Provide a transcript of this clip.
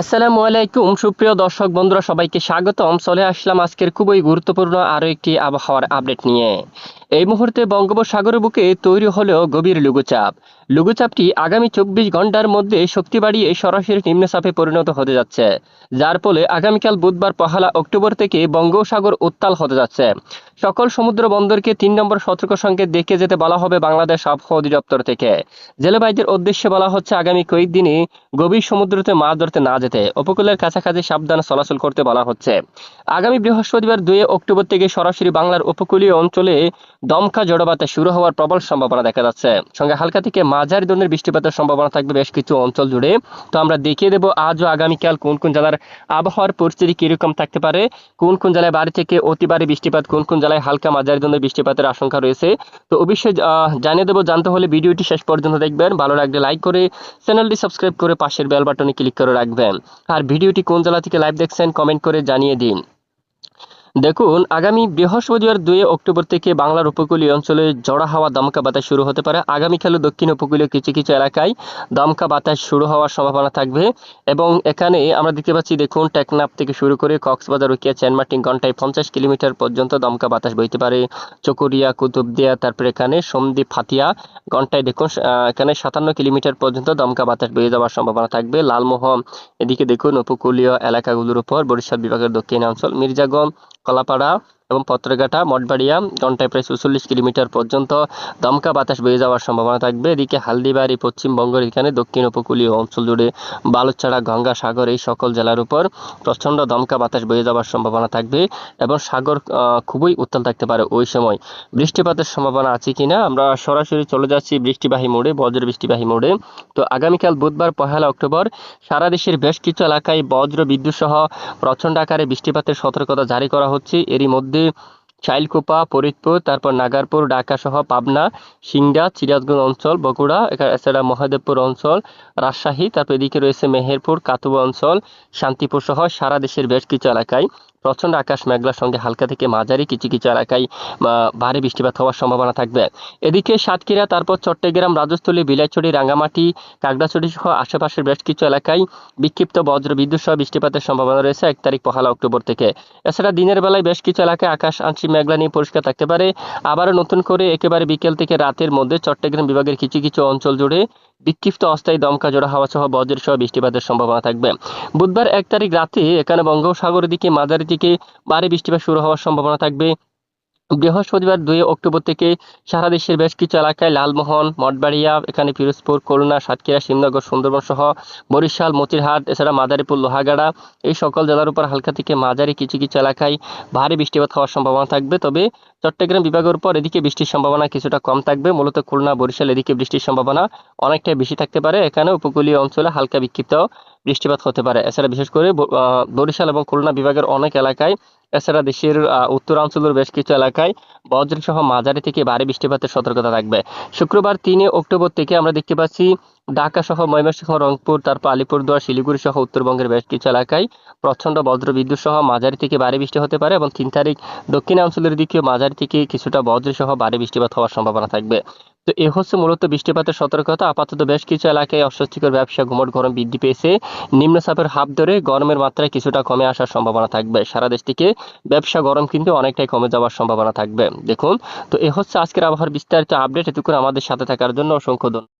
আসসালামু আলাইকুম, সুপ্রিয় দর্শক বন্ধুরা, সবাইকে স্বাগতম। চলে আসলাম আজকের খুবই গুরুত্বপূর্ণ আরও একটি আবহাওয়ার আপডেট নিয়ে। এই মুহূর্তে বঙ্গোপসাগরের বুকে তৈরি হলো গভীর লঘুচাপ। লঘুচাপটি আগামী চব্বিশ ঘণ্টার মধ্যে শক্তি বাড়িয়ে সরাসরি নিম্নচাপে পরিণত হতে যাচ্ছে। যার ফলে আগামীকাল বুধবার পহেলা অক্টোবর থেকে বঙ্গোপসাগর উত্তাল হতে যাচ্ছে। সকল সমুদ্র বন্দরকে তিন নম্বর সতর্ক সংকেত দেখে যেতে বলা হবে বাংলাদেশ আবহাওয়া অধিদপ্তর থেকে। জেলেবাইদের উদ্দেশ্যে বলা হচ্ছে, আগামী কয়েকদিনে গভীর সমুদ্রতে মাছ ধরতে না যেতে। উপকূলের কাছাকাছি সাবধান চলাচল করতে বলা হচ্ছে। আগামী বৃহস্পতিবার দুই অক্টোবর থেকে সরাসরি বাংলার উপকূলীয় অঞ্চলে দমকা জড়বাতে শুরু হওয়ার প্রবল সম্ভাবনা দেখা যাচ্ছে। সঙ্গে হালকা থেকে মাঝারি ধরনের বৃষ্টিপাতের সম্ভাবনা থাকবে বেশ কিছু অঞ্চল জুড়ে। তো আমরা দেখিয়ে দেবো আজ ও আগামীকাল কোন কোন জেলার আবহাওয়ার পরিস্থিতি কীরকম থাকতে পারে, কোন কোন জেলায় বাড়ি থেকে অতি ভারী বৃষ্টিপাত, কোন কোন জেলায় হালকা মাঝারি ধরনের বৃষ্টিপাতের আশঙ্কা রয়েছে। তো অবশ্যই জানিয়ে দেবো, জানতে হলে ভিডিওটি শেষ পর্যন্ত দেখবেন। ভালো লাগলে লাইক করে চ্যানেলটি সাবস্ক্রাইব করে পাশের বেল বাটনে ক্লিক করে রাখবেন। আর ভিডিওটি কোন জেলা থেকে লাইভ দেখছেন, কমেন্ট করে জানিয়ে দিন। দেখুন, আগামী বৃহস্পতিবার দুই অক্টোবর থেকে বাংলার উপকূলীয় অঞ্চলে জড়া হাওয়া দমকা বাতাস শুরু হতে পারে। আগামীকালও দক্ষিণ উপকূলীয় কিছু কিছু এলাকায় দমকা বাতাস শুরু হওয়ার সম্ভাবনা থাকবে এবং এখানে আমরা দেখতে পাচ্ছি, দেখুন, টেকনাফ থেকে শুরু করে কক্সবাজার, উকিয়া চেনমার্টিন ঘন্টায় পঞ্চাশ কিলোমিটার পর্যন্ত দমকা বাতাস বইতে পারে। চকরিয়া, কুতুবদিয়া, তারপরে এখানে সন্দ্বীপ ফাতিয়া, ঘন্টায় দেখুন এখানে সাতান্ন কিলোমিটার পর্যন্ত দমকা বাতাস বয়ে যাওয়ার সম্ভাবনা থাকবে। লালমোহন, এদিকে দেখুন, উপকূলীয় এলাকাগুলোর উপর বরিশাল বিভাগের দক্ষিণাঞ্চল, মির্জাগঞ্জ কলাপাড়া এবং পত্রঘাটা মঠবাড়িয়া, ঘন্টায় প্রায় চুচল্লিশ কিলোমিটার পর্যন্ত দমকা বাতাস বয়ে যাওয়ার সম্ভাবনা থাকবে। এদিকে হালদিবাড়ি পশ্চিমবঙ্গের এখানে দক্ষিণ উপকূলীয় অঞ্চল জুড়ে বালুচড়া গঙ্গা সাগর এই সকল জেলার উপর প্রচণ্ড দমকা বাতাস বয়ে যাওয়ার সম্ভাবনা থাকবে এবং সাগর খুবই উত্তাল থাকতে পারে ওই সময়। বৃষ্টিপাতের সম্ভাবনা আছে কিনা? আমরা সরাসরি চলে যাচ্ছি বৃষ্টিবাহী মোড়ে বজ্র বৃষ্টিবাহী মোড়ে। তো আগামীকাল বুধবার, পহেলা অক্টোবর, সারা দেশের বেশ কিছু এলাকায় বজ্র বিদ্যুৎ সহ প্রচণ্ড আকারে বৃষ্টিপাতের সতর্কতা জারি করা হচ্ছে। এরই মধ্যে চাইলকোপা, ফরিদপুর, তারপর নাগারপুর ঢাকা সহ পাবনা, সিংড়া চিরাজগঞ্জ অঞ্চল, বগুড়া এছাড়া মহাদেবপুর অঞ্চল, রাজশাহী, তারপর এদিকে রয়েছে মেহেরপুর, কাতুয়া অঞ্চল শান্তিপুর সহ সারা দেশের বেশ কিছু এলাকায়। প্রচণ্ড আকাশ মেঘলার সঙ্গে হালকা থেকে মাঝারি কিছু কিছু এলাকায় ভারী বৃষ্টিপাত হওয়ার সম্ভাবনা থাকবে। এদিকে সাতক্ষীরা, তারপর চট্টগ্রাম, রাজস্থলী, বিলাইছড়ি, রাঙ্গামাটি কাকড়াছড়ি সহ আশেপাশের বেশ কিছু এলাকায় বিক্ষিপ্ত বজ্র বিদ্যুৎ সহ বৃষ্টিপাতের সম্ভাবনা রয়েছে এক তারিখ পহেলা অক্টোবর থেকে। এছাড়া দিনের বেলায় বেশ কিছু এলাকায় আকাশ আংশিক মেঘলা নিয়ে পরিষ্কার থাকতে পারে। আবারও নতুন করে একেবারে বিকেল থেকে রাতের মধ্যে চট্টগ্রাম বিভাগের কিছু কিছু অঞ্চল জুড়ে বিক্ষিপ্ত অস্থায়ী দমকা জোড়া হাওয়া সহ বজ্র সহ বৃষ্টিপাতের সম্ভাবনা থাকবে। বুধবার এক তারিখ রাতে এখানে বঙ্গোপসাগরের দিকে মাঝারি দিকে ভারী বৃষ্টিপাত শুরু হওয়ার সম্ভাবনা থাকবে। বৃহস্পতিবার দুই অক্টোবর থেকে সারা দেশের বেশ কিছু এলাকায় লালমোহন, মঠবাড়িয়া, এখানে পিরোজপুর, খুলনা, সাতক্ষীরা শিবনগর সুন্দরবন সহ বরিশাল, মতিরহাট, এছাড়া মাদারীপুর, লোহাগাড়া এই সকল জেলার উপর হালকা থেকে মাঝারি কিছু কিছু এলাকায় ভারী বৃষ্টিপাত হওয়ার সম্ভাবনা থাকবে। তবে চট্টগ্রাম বিভাগের উপর এদিকে বৃষ্টির সম্ভাবনা কিছুটা কম থাকবে। মূলত খুলনা, বরিশাল এদিকে বৃষ্টির সম্ভাবনা অনেকটাই বেশি থাকতে পারে। এখানে উপকূলীয় অঞ্চলে হালকা বিক্ষিপ্ত বৃষ্টিপাত হতে পারে। এছাড়া বিশেষ করে বরিশাল এবং খুলনা বিভাগের অনেক এলাকায় এছাড়া দেশের উত্তরাঞ্চলের বেশ কিছু এলাকায় বজ্র সহ মাঝারি থেকে ভারী বৃষ্টিপাতের সতর্কতা থাকবে। শুক্রবার তিনে অক্টোবর থেকে আমরা দেখতে পাচ্ছি ঢাকা সহ ময়মনসিংহ, রংপুর, তারপর আলিপুরদুয়ার শিলিগুড়ি সহ উত্তরবঙ্গের বেশ কিছু এলাকায় প্রচণ্ড বজ্র বিদ্যুৎ সহ মাঝারি থেকে ভারী বৃষ্টি হতে পারে এবং তিন তারিখ দক্ষিণাঞ্চলের দিকে মাঝারি থেকে কিছুটা বজ্র সহ ভারী বৃষ্টিপাত হওয়ার সম্ভাবনা থাকবে। তো এ হচ্ছে মূলত বৃষ্টিপাতের সতর্কতা। আপাতত বেশ কিছু এলাকায় অস্বস্তিকর ব্যবসা ঘুমট গরম বৃদ্ধি পেয়েছে। নিম্নচাপের হাব ধরে গরমের মাত্রা কিছুটা কমে আসার সম্ভাবনা থাকবে। সারা দেশ থেকে ব্যবসা গরম কিন্তু অনেকটাই কমে যাওয়ার সম্ভাবনা থাকবে। দেখুন, তো এ হচ্ছে আজকের আবহাওয়ার বিস্তারিত আপডেট। এটুকুন আমাদের সাথে থাকার জন্য অসংখ্য ধন্যবাদ।